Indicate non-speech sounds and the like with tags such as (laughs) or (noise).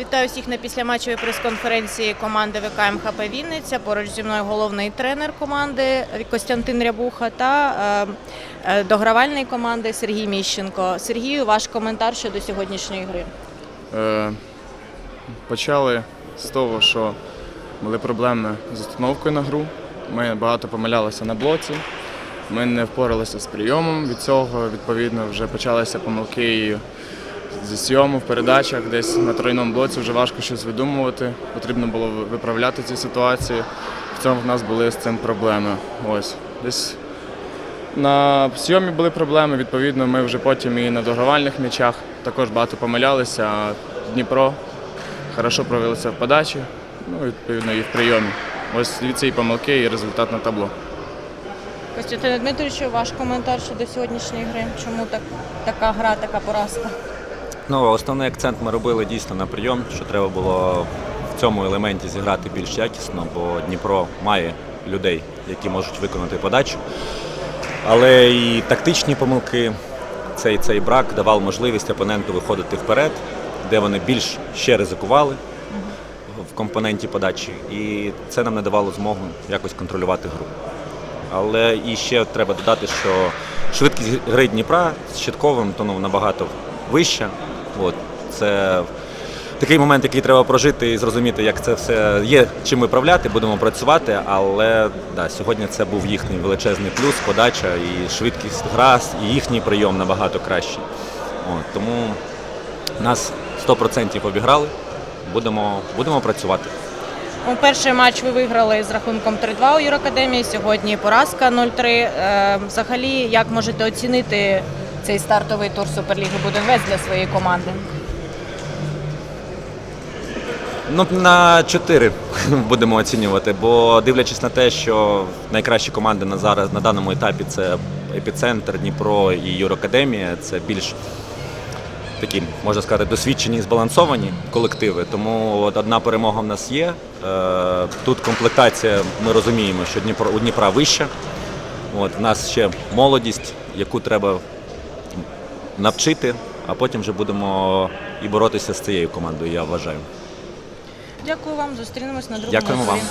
Вітаю всіх на післяматчевій прес-конференції команди ВК МХП Вінниця. Поруч зі мною головний тренер команди Костянтин Рябуха та е, е, догравальний команди Сергій Міщенко. Сергію, ваш коментар щодо сьогоднішньої гри. Е, Почали з того, що були проблеми з установкою на гру. Ми багато помилялися на блоці. Ми не впоралися з прийомом. Від цього, відповідно, вже почалися помилки зі сйому в передачах. Десь на тройному блоці вже важко щось видумувати. Потрібно було виправляти ці ситуації. В цьому в нас були з цим проблеми. Ось. Десь на сйомі були проблеми, відповідно, ми вже потім і на догравальних м'ячах також багато помилялися. А Дніпро хорошо провелися в подачі, ну, відповідно, і в прийомі. Ось від цієї помилки і результат на табло. Костянтин Дмитровичу, ваш коментар щодо сьогоднішньої гри. Чому так, така гра, така поразка? Ну, основний акцент ми робили дійсно на прийом, що треба було в цьому елементі зіграти більш якісно, бо Дніпро має людей, які можуть виконати подачу. Але і тактичні помилки, цей, цей брак давав можливість опоненту виходити вперед, де вони більш ще ризикували в компоненті подачі, і це нам не давало змогу якось контролювати гру. Але і ще треба додати, що швидкість гри Дніпра з Щитковим то, ну, набагато вища. От, це такий момент, який треба прожити і зрозуміти, як це все є, чим виправляти, будемо працювати. Але да, сьогодні це був їхній величезний плюс, подача і швидкість гра, і їхній прийом набагато кращий. От, тому нас 100% обіграли. Будемо, будемо працювати. У перший матч ви виграли з рахунком 3-2 у Юракадемії. Сьогодні поразка 0-3. Е, Взагалі, як можете оцінити цей стартовий тур Суперліги Буденвест для своєї команди? Ну, на 4 (laughs) будемо оцінювати, бо дивлячись на те, що найкращі команди на зараз на даному етапі це епіцентр, Дніпро і Юрокадемія, це більш такі, можна сказати, досвідчені і збалансовані колективи. Тому от одна перемога в нас є. Е, Тут комплектація, ми розуміємо, що Дніпро у Дніпра вища. От, в нас ще молодість, яку треба навчити, а потім вже будемо і боротися з цією командою, я вважаю. Дякую вам. Зустрінемось на другому Дякуємо вам. турі.